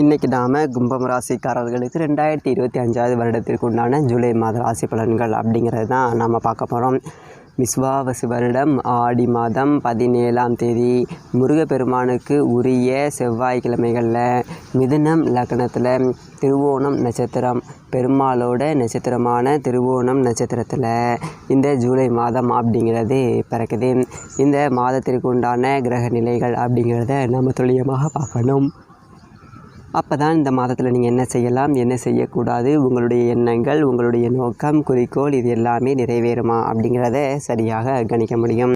இன்றைக்கி நாம் கும்பம் ராசிக்காரர்களுக்கு ரெண்டாயிரத்தி இருபத்தி அஞ்சாவது வருடத்திற்கு உண்டான ஜூலை மாத ராசி பலன்கள் அப்படிங்கிறது தான் நம்ம பார்க்க போகிறோம் விஸ்வாவசு வருடம் ஆடி மாதம் பதினேழாம் தேதி முருகப்பெருமானுக்கு உரிய செவ்வாய்க்கிழமைகளில் மிதுனம் லக்னத்தில் திருவோணம் நட்சத்திரம் பெருமாளோட நட்சத்திரமான திருவோணம் நட்சத்திரத்தில் இந்த ஜூலை மாதம் அப்படிங்கிறது பிறக்குது. இந்த மாதத்திற்கு உண்டான கிரக நிலைகள் அப்படிங்கிறத நம்ம துல்லியமாக பார்க்கணும். அப்போ தான் இந்த மாதத்தில் நீங்கள் என்ன செய்யலாம் என்ன செய்யக்கூடாது உங்களுடைய எண்ணங்கள் உங்களுடைய நோக்கம் குறிக்கோள் இது எல்லாமே நிறைவேறுமா அப்படிங்கிறத சரியாக கணிக்க முடியும்.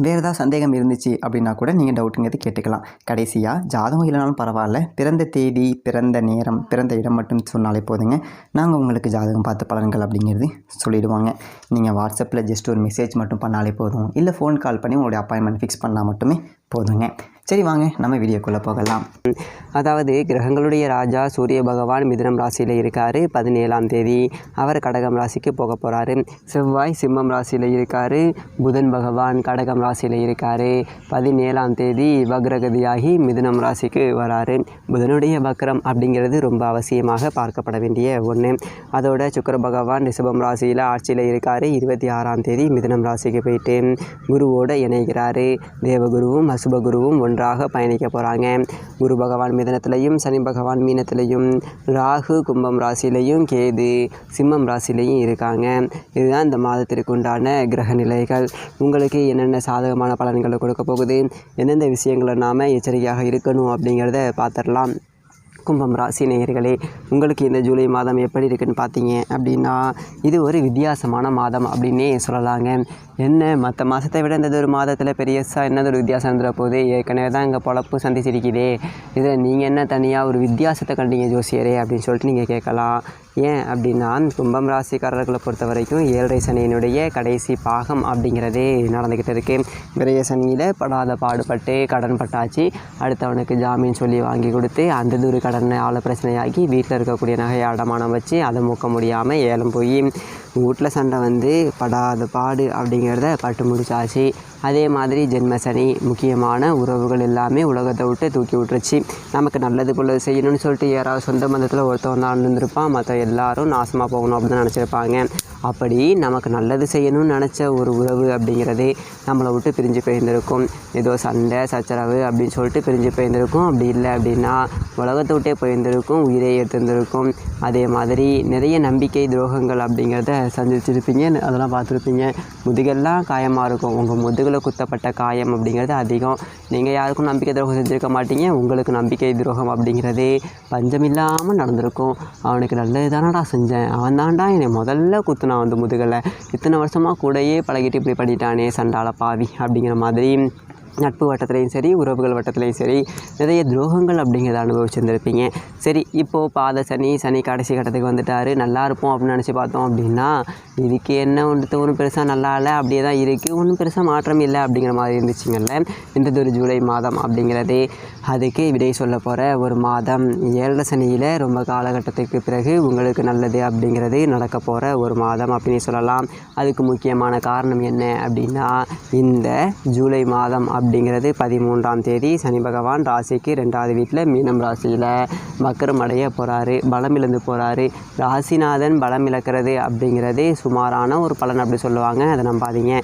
வேறு ஏதாவது சந்தேகம் இருந்துச்சு அப்படின்னா கூட நீங்கள் டவுட்டுங்கிறது கேட்டுக்கலாம். கடைசியாக ஜாதகம் இல்லைனாலும் பரவாயில்ல. பிறந்த தேதி பிறந்த நேரம் பிறந்த இடம் மட்டும் சொன்னாலே போதுங்க. நாங்கள் உங்களுக்கு ஜாதகம் பார்த்து பலன்கள் அப்படிங்கிறது சொல்லிடுவாங்க. நீங்கள் வாட்ஸ்அப்பில் ஜஸ்ட் ஒரு மெசேஜ் மட்டும் பண்ணாலே போதும். இல்லை ஃபோன் கால் பண்ணி உங்களுடைய அப்பாயின்மெண்ட் ஃபிக்ஸ் பண்ணால் மட்டுமே போதுங்க. சரி வாங்க நம்ம வீடியோக்குள்ளே போகலாம். அதாவது கிரகங்களுடைய ராஜா சூரிய பகவான் மிதுனம் ராசியில் இருக்கார் பதினேழாம் தேதி. அவர் கடகம் ராசிக்கு போக போகிறாரு செவ்வாய் சிம்மம் ராசியில் இருக்கார் புதன் பகவான் கடகம் ராசியில் இருக்கார். பதினேழாம் தேதி வக்ரகதியாகி மிதுனம் ராசிக்கு வராரு. புதனுடைய வக்ரம் அப்படிங்கிறது ரொம்ப அவசியமாக பார்க்கப்பட வேண்டிய ஒன்று அதோட சுக்கர பகவான் ரிஷபம் ராசியில் ஆட்சியில் இருக்கார். இருபத்தி ஆறாம் தேதி மிதனம் ராசிக்கு போயிட்டு குருவோடு இணைகிறாரு. தேவகுருவும் அசுபகுருவும் ஒன்றாக பயணிக்க போகிறாங்க குரு பகவான் மிதனத்திலையும் சனி பகவான் மீனத்திலையும் ராகு கும்பம் ராசியிலையும் கேது சிம்மம் ராசிலையும் இருக்காங்க. இதுதான் இந்த மாதத்திற்கு உண்டான கிரக நிலைகள். உங்களுக்கு என்னென்ன சாதகமான பலன்களை கொடுக்க போகுது? எந்தெந்த விஷயங்களை நாம் எச்சரிக்கையாக இருக்கணும் அப்படிங்கிறத பார்த்துடலாம். கும்பம் ராசி நேயர்களே உங்களுக்கு இந்த ஜூலை மாதம் எப்படி இருக்குன்னு பார்த்தீங்க அப்படின்னா இது ஒரு வித்தியாசமான மாதம் அப்படின்னே சொல்லலாங்க. என்ன? மற்ற மாதத்தை விட இந்த ஒரு மாதத்தில் பெரியசாக என்னது ஒரு வித்தியாசம் இருந்துட போகுது? ஏற்கனவே தான் இங்கே பொழப்பு சந்திச்சிருக்குதே. இதில் நீங்கள் என்ன தனியாக ஒரு வித்தியாசத்தை கண்டீங்க ஜோசியரே? அப்படின்னு சொல்லிட்டு நீங்கள் கேட்கலாம். ஏன் அப்படின்னா கும்பம் ராசிக்காரர்களை பொறுத்த வரைக்கும் ஏழரை சனியினுடைய கடைசி பாகம் அப்படிங்கிறதே நடந்துக்கிட்டு இருக்கு. விரைய சனியில் படாத பாடுபட்டு கடன் பட்டாச்சு. அடுத்தவனுக்கு ஜாமீன் சொல்லி வாங்கி கொடுத்து அந்த ஒரு கடனை ஆள பிரச்சனையாகி வீட்டில் இருக்கக்கூடிய நகையை அடமானம் வச்சு அதை மூக்க முடியாமல் ஏலம் போய் வீட்டில் சண்டை வந்து படாத பாடு அப்படிங்கிறத பட்டு முடிச்சாச்சு அதே மாதிரி ஜென்ம சனி முக்கியமான உறவுகள் எல்லாமே உலகத்தை விட்டு தூக்கி விட்டுருச்சு. நமக்கு நல்லது போல செய்யணும்னு சொல்லிட்டு யாராவது சொந்த பந்தத்தில் ஒருத்தவன் தான் இருந்திருப்பான் மற்ற எல்லாரும் நாசமாக போகணும் அப்படின்னு நினச்சிருப்பாங்க. அப்படி நமக்கு நல்லது செய்யணும்னு நினச்ச ஒரு உறவு அப்படிங்கிறதே நம்மளை விட்டு பிரிஞ்சு போயிருந்திருக்கும். ஏதோ சண்டை சச்சரவு அப்படின்னு சொல்லிட்டு பிரிஞ்சு போயிருந்திருக்கும். அப்படி இல்லை அப்படின்னா உலகத்தை விட்டே போயிருந்திருக்கும் உயிரை எடுத்திருந்திருக்கும். அதே மாதிரி நிறைய நம்பிக்கை துரோகங்கள் அப்படிங்கிறத சந்திச்சிருப்பீங்க அதெல்லாம் பார்த்துருப்பீங்க. முதுகெல்லாம் காயமாக இருக்கும். உங்கள் முதுகு முதுகில் குத்தப்பட்ட காயம் அப்படிங்கிறது அதிகம். நீங்கள் யாருக்கும் நம்பிக்கை துரோகம் செஞ்சுருக்க மாட்டீங்க. உங்களுக்கு நம்பிக்கை துரோகம் அப்படிங்கிறதே பஞ்சமில்லாமல் நடந்திருக்கும். அவனுக்கு நல்லது தானடா செஞ்சேன். அவன் தான்டா என்னை முதல்ல குத்துனான் வந்து முதுகில். இத்தனை வருஷமாக கூடயே பழகிட்டு இப்படி பண்ணிட்டானே சண்டால பாவி அப்படிங்கிற மாதிரி. நட்பு வட்டத்துலேயும் சரி உறவுகள் வட்டத்துலேயும் சரி நிறைய துரோகங்கள் அப்படிங்கிறத அனுபவிச்சிருந்துருப்பீங்க. சரி இப்போது பாத சனி சனி கடைசி கட்டத்துக்கு வந்துட்டார் நல்லா இருப்போம் அப்படின்னு நினச்சி பார்த்தோம் அப்படின்னா இதுக்கு என்ன ஒன்று ஒன்றும் பெருசாக நல்லா இல்லை அப்படியே தான் இருக்குது ஒன்றும் பெருசாக மாற்றம் இல்லை அப்படிங்கிற மாதிரி இருந்துச்சுங்கள்ல இந்த ஒரு ஜூலை மாதம் அப்படிங்கிறது அதுக்கு விடை சொல்ல போகிற ஒரு மாதம். ஏழரை சனியில் ரொம்ப காலகட்டத்துக்கு பிறகு உங்களுக்கு நல்லது அப்படிங்கிறது நடக்க போகிற ஒரு மாதம் அப்படின்னு சொல்லலாம். அதுக்கு முக்கியமான காரணம் என்ன அப்படின்னா இந்த ஜூலை மாதம் அப்படி அப்படிங்கிறது பதிமூன்றாம் தேதி சனி பகவான் ராசிக்கு ரெண்டாவது வீட்டில் மீனம் ராசியில் வக்கரம் அடைய போகிறாரு பலம் இழந்து போகிறாரு ராசிநாதன் பலம் இழக்கிறது அப்படிங்கிறது சுமாரான ஒரு பலன் அப்படி சொல்லுவாங்க. அதை நம்பாதீங்க.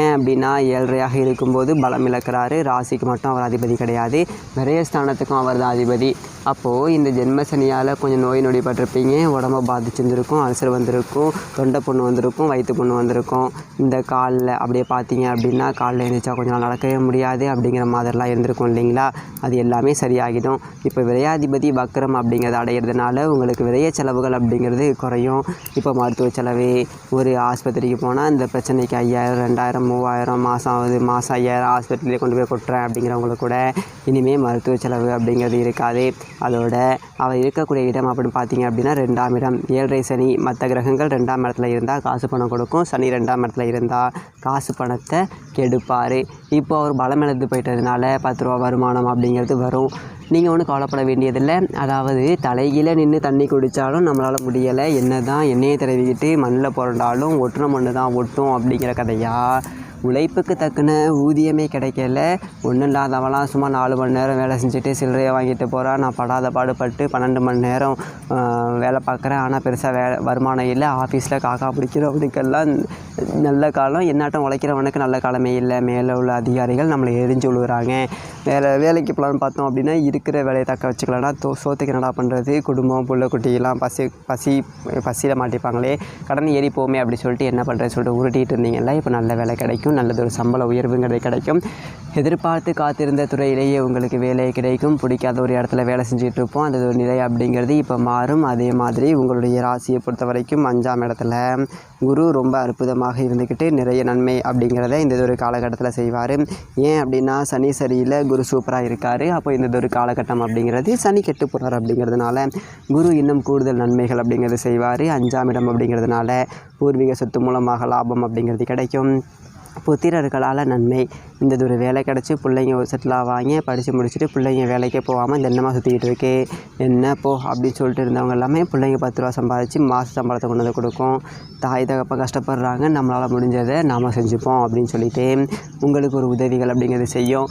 ஏன் அப்படின்னா ஏழ்றையாக இருக்கும்போது பலம் இழக்கிறாரு. ராசிக்கு மட்டும் அவர் அதிபதி கிடையாது. விரயஸ்தானத்துக்கும் அவர் தான் அதிபதி. அப்போது இந்த ஜென்ம சனியால் கொஞ்சம் நோய் நொடிப்பட்டிருப்பீங்க உடம்ப பாதிச்சிருந்துருக்கும் அல்சர் வந்திருக்கும் தொண்டை புண்ணு வந்திருக்கும் வயிற்று புண்ணு வந்திருக்கும். இந்த காலில் அப்படியே பார்த்தீங்க அப்படின்னா காலில் எழுந்திரிச்சா கொஞ்சம் நாள் நடக்கவே முடியாது. அப்படிங்கிற மாதிரிலாம் இருந்திருக்கும் இல்லைங்களா? அது எல்லாமே சரியாகிடும். இப்போ விரையாதிபதி வக்கரம் அப்படிங்கிறத அடையிறதுனால உங்களுக்கு விரைய செலவுகள் அப்படிங்கிறது குறையும். இப்போ மருத்துவ செலவு ஒரு ஆஸ்பத்திரிக்கு போனால் இந்த பிரச்சனைக்கு ஐயாயிரம் ரெண்டாயிரம் மூவாயிரம் மாதம் ஆகுது மாதம் ஐயாயிரம் ஆஸ்பத்திரியிலே கொண்டு போய் கொட்டுறேன் அப்படிங்கிறவங்களுக்கு கூட இனிமேல் மருத்துவ செலவு அப்படிங்கிறது இருக்காது. அதோட அவர் இருக்கக்கூடிய இடம் அப்படின்னு பார்த்தீங்க அப்படின்னா ரெண்டாம் இடம். ஏழரை சனி மற்ற கிரகங்கள் ரெண்டாம் இடத்துல இருந்தால் காசு பணம் கொடுக்கும். சனி ரெண்டாம் இடத்துல இருந்தால் காசு பணத்தை கெடுப்பார். இப்போ அவர் பலம் இழந்து போயிட்டதுனால பத்து ரூபா வருமானம் அப்படிங்கிறது வரும். நீங்கள் ஒன்றும் கவலைப்பட வேண்டியதில்லை. அதாவது தலைகீழ நின்று தண்ணி குடித்தாலும் நம்மளால் முடியலை. என்ன தான் எண்ணெயை தடவிக்கிட்டு மண்ணில் புரண்டாலும் ஒட்டுன மண்ணு தான் ஒட்டும் அப்படிங்கிற கதையா? உழைப்புக்கு தக்கன ஊதியமே கிடைக்கல. ஒன்றும் இல்லாதவெல்லாம் சும்மா நாலு மணி நேரம் வேலை செஞ்சுட்டு சில்லறையை வாங்கிட்டு போகிறான் நான் படாத பாடுபட்டு பன்னெண்டு மணி நேரம் வேலை பார்க்குறேன். ஆனால் பெருசாக வே வருமானம் இல்லை. ஆஃபீஸில் காக்கா பிடிக்கிறவனுக்கெல்லாம் நல்ல காலம். என்னாட்டம் உழைக்கிறவனுக்கு நல்ல காலமே இல்லை. மேலே உள்ள அதிகாரிகள் நம்மளை எரிஞ்சு விழுகுறாங்க வேறு வேலைக்கு போகலான்னு பார்த்தோம் அப்படின்னா இருக்கிற வேலையை தக்க வச்சுக்கலன்னா தோ சோத்துக்கு என்னடா பண்ணுறது குடும்பம் புள்ள குட்டியெல்லாம் பசி பசி பசியில் மாட்டிப்பாங்களே. கடன் ஏறி போமே அப்படி சொல்லிட்டு என்ன பண்ணுறது சொல்லிட்டு உருட்டிகிட்டு இருந்தீங்கல்ல இப்போ நல்ல வேலை கிடைக்கும். கிடைக்கும். நல்லதொரு சம்பள உயர்வுங்கிறது கிடைக்கும். எதிர்பார்த்து காத்திருந்த துறையிலேயே உங்களுக்கு வேலை கிடைக்கும். பிடிக்காத ஒரு இடத்துல வேலை செஞ்சுட்டு இருப்போம். அந்த ஒரு நிலை அப்படிங்கிறது இப்போ மாறும். அதே மாதிரி உங்களுடைய ராசியை பொறுத்த வரைக்கும் அஞ்சாம் இடத்துல குரு ரொம்ப அற்புதமாக இருந்துக்கிட்டு நிறைய நன்மை அப்படிங்கிறத இந்த ஒரு காலகட்டத்தில் செய்வார். ஏன் அப்படின்னா சனி சரியில் குரு சூப்பராக இருக்கார். அப்போ இந்த ஒரு காலகட்டம் அப்படிங்கிறது சனி கெட்டு போகிறார் அப்படிங்கிறதுனால குரு இன்னும் கூடுதல் நன்மைகள் அப்படிங்கிறது செய்வார். அஞ்சாம் இடம் அப்படிங்கிறதுனால பூர்வீக சொத்து மூலமாக லாபம் அப்படிங்கிறது கிடைக்கும். புத்திரர்களால் நன்மை. இந்த ஒரு வேலை கிடச்சி பிள்ளைங்க செட்டில் ஆவாங்க படித்து முடிச்சுட்டு பிள்ளைங்க வேலைக்கே போகாமல் தினமாக சுற்றிக்கிட்டு இருக்கே? என்ன போ? அப்படின்னு சொல்லிட்டு இருந்தவங்க எல்லாமே பிள்ளைங்க பத்து ரூபா சம்பாதிச்சு மாத சம்பளத்தை கொண்டு வந்து கொடுக்கும். தாய் தகப்ப கஷ்டப்படுறாங்க நம்மளால் முடிஞ்சதை நாம் செஞ்சுப்போம் அப்படின்னு சொல்லிட்டு உங்களுக்கு ஒரு உதவிகள் அப்படிங்கிறது செய்யும்.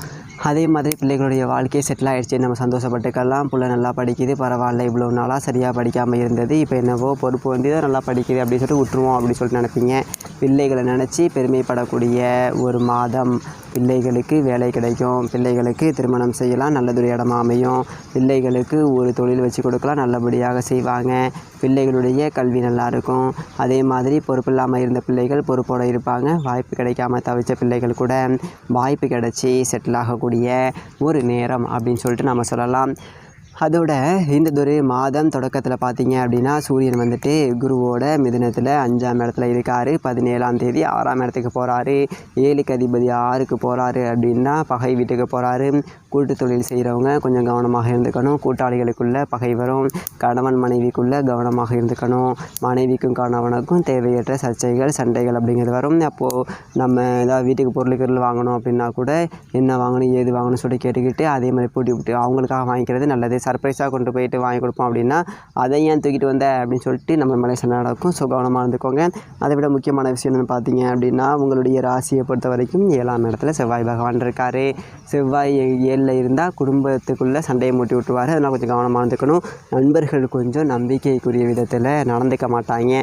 அதே மாதிரி பிள்ளைகளுடைய வாழ்க்கையை செட்டில் ஆகிடுச்சு நம்ம சந்தோஷப்பட்டுக்கலாம். பிள்ளை நல்லா படிக்குது. பரவாயில்ல இவ்வளோ நாளாக சரியாக படிக்காமல் இருந்தது. இப்போ என்னவோ பொறுப்பு வந்து நல்லா படிக்குது அப்படின்னு சொல்லிட்டு விட்டுருவோம் அப்படின்னு சொல்லிட்டு நினைப்பீங்க. பிள்ளைகளை நினச்சி பெருமைப்படக்கூடிய ஒரு மாதம். பிள்ளைகளுக்கு வேலை கிடைக்கும். பிள்ளைகளுக்கு திருமணம் செய்யலாம். நல்லதொரு இடமா அமையும். பிள்ளைகளுக்கு ஒரு தொழில் வச்சு கொடுக்கலாம். நல்லபடியாக செய்வாங்க. பிள்ளைகளுடைய கல்வி நல்லா இருக்கும். அதே மாதிரி பொறுப்பு இல்லாமல் இருந்த பிள்ளைகள் பொறுப்போடு இருப்பாங்க. வாய்ப்பு கிடைக்காம தவிச்ச பிள்ளைகள் கூட வாய்ப்பு கிடைச்சி செட்டில் ஆகக்கூடிய ஒரு நேரம் அப்படின்னு சொல்லிட்டு நம்ம சொல்லலாம். அதோட இந்த மாதம் தொடக்கத்தில் பார்த்தீங்க அப்படின்னா சூரியன் வந்துட்டு குருவோட மிதினத்தில் அஞ்சாம் இடத்துல இருக்கார். பதினேழாம் தேதி ஆறாம் இடத்துக்கு போகிறாரு ஏழுக்கு அதிபதி ஆறுக்கு போகிறாரு அப்படின்னா பகை வீட்டுக்கு போகிறாரு கூட்டு தொழில் செய்கிறவங்க கொஞ்சம் கவனமாக இருந்துக்கணும். கூட்டாளிகளுக்குள்ளே பகை வரும். கணவன் மனைவிக்குள்ளே கவனமாக இருந்துக்கணும். மனைவிக்கும் கணவனுக்கும் தேவையற்ற சர்ச்சைகள் சண்டைகள் அப்படிங்கிறது வரும். அப்போது நம்ம ஏதாவது வீட்டுக்கு பொருள் பொருள் வாங்கணும் அப்படின்னா கூட என்ன வாங்கணும் ஏது வாங்கணும் சொல்லி கேட்டுக்கிட்டு அதே மாதிரி பூட்டி விட்டு அவங்களுக்காக வாங்கிக்கிறது நல்லது. சர்ப்ரைஸாக கொண்டு போயிட்டு வாங்கி கொடுப்போம் அப்படின்னா அதை ஏன் தூக்கிட்டு வந்த அப்படின்னு சொல்லிட்டு நம்ம மேலே சண்டை நடக்கும். ஸோ கவனமாக இருந்துக்கோங்க. அதை விட முக்கியமான விஷயம் என்னென்னு பார்த்தீங்க அப்படின்னா உங்களுடைய ராசியை பொறுத்த வரைக்கும் ஏழாம் இடத்துல செவ்வாய் பகவான் இருக்கார். செவ்வாய் ஏழில் இருந்தால் குடும்பத்துக்குள்ளே சண்டையை மூட்டி விட்டுருவார். அதனால் கொஞ்சம் கவனமாக இருந்துக்கணும். நண்பர்கள் கொஞ்சம் நம்பிக்கைக்குரிய விதத்தில் நடந்துக்க மாட்டாங்க.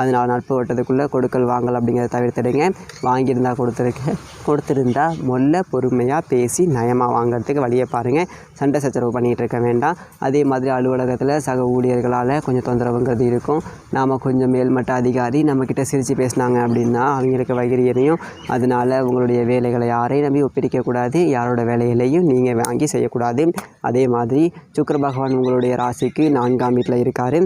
அதனால் நட்பு வட்டத்துக்குள்ளே கொடுக்கல் வாங்கல் அப்படிங்கிறத தவிர்த்துடுங்க. வாங்கியிருந்தா கொடுத்துருக்க கொடுத்துருந்தா மொல்ல பொறுமையாக பேசி நயமாக வாங்குறதுக்கு வழியை பாருங்கள் சண்டை சச்சரவு பண்ணிகிட்டு இருக்க வேண்டாம். அதே மாதிரி அலுவலகத்தில் சக ஊழியர்களால் கொஞ்சம் தொந்தரவுங்கிறது இருக்கும். நாம் கொஞ்சம் மேல்மட்ட அதிகாரி நம்மக்கிட்ட சிரித்து பேசினாங்க அப்படின்னா அவங்களுக்கு வகிரி அதனால் உங்களுடைய வேலைகளை யாரையும் நம்பி ஒப்பிடிக்கக்கூடாது யாரோட வேலைகளையும் நீங்கள் வாங்கி செய்யக்கூடாது. அதே மாதிரி சுக்கர பகவான் உங்களுடைய ராசிக்கு நான்காம் வீட்டில் இருக்கார்.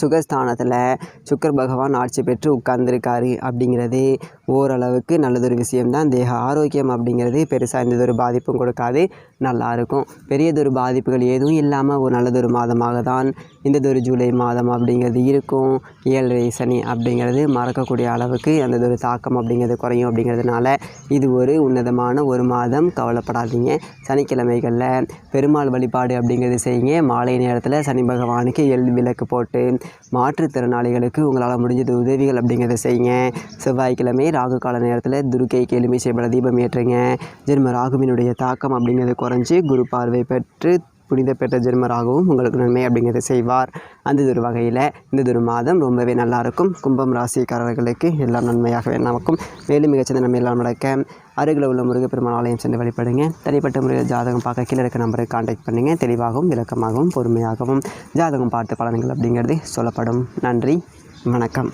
சுகஸ்தானத்தில் சுக்கர பகவான் ஆட்சி பெற்று உட்கார்ந்துருக்காரு அப்படிங்கிறது ஓரளவுக்கு நல்லதொரு விஷயம்தான். தேக ஆரோக்கியம் அப்படிங்கிறது பெருசாக எந்ததொரு பாதிப்பும் கொடுக்காது. நல்லா இருக்கும். பெரியதொரு பாதிப்புகள் எதுவும் இல்லாமல் ஒரு நல்லதொரு மாதமாக தான் இந்ததொரு ஜூலை மாதம் அப்படிங்கிறது இருக்கும். ஏழரை சனி அப்படிங்கிறது மறக்கக்கூடிய அளவுக்கு அந்ததொரு தாக்கம் அப்படிங்கிறது குறையும் அப்படிங்கிறதுனால இது ஒரு உன்னதமான ஒரு மாதம். கவலைப்படாதீங்க. சனிக்கிழமைகளில் பெருமாள் வழிபாடு அப்படிங்கிறது செய்யுங்க. மாலை நேரத்தில் சனி பகவானுக்கு எள் விளக்கு போட்டு மாற்றுத்திறனாளிகளுக்கு உங்களால் முடிஞ்சது உதவிகள் அப்படிங்கிறத செய்யுங்க. செவ்வாய்க்கிழமை ராகு கால நேரத்தில் துர்க்கைக்கு எலுமிச்சை செய்யப்பட தீபம் ஏற்றுங்க. ஜென்ம ராகுவினுடைய தாக்கம் அப்படிங்கிறது குறைஞ்சி குரு பார்வை பெற்று புனித பெற்ற ஜென்மராகவும் உங்களுக்கு நன்மை அப்படிங்கிறத செய்வார். அந்த ஒரு வகையில் இந்த ஒரு மாதம் ரொம்பவே நல்லாயிருக்கும் கும்பம் ராசிக்காரர்களுக்கு எல்லாம் நன்மையாகவே நமக்கும் மேலும் மிகச்சிறந்த நன்மை எல்லாம் நடக்க அருகில் உள்ள முருகப்பெருமான் ஆலயம் சென்று வழிபடுங்க. தனிப்பட்ட முறையில் ஜாதகம் பார்க்க கீழே இருக்க நம்பரை காண்டாக்ட் பண்ணுங்கள் தெளிவாகவும் விளக்கமாகவும் பொறுமையாகவும் ஜாதகம் பார்த்து பலன்கள் அப்படிங்கிறது சொல்லப்படும். நன்றி வணக்கம்.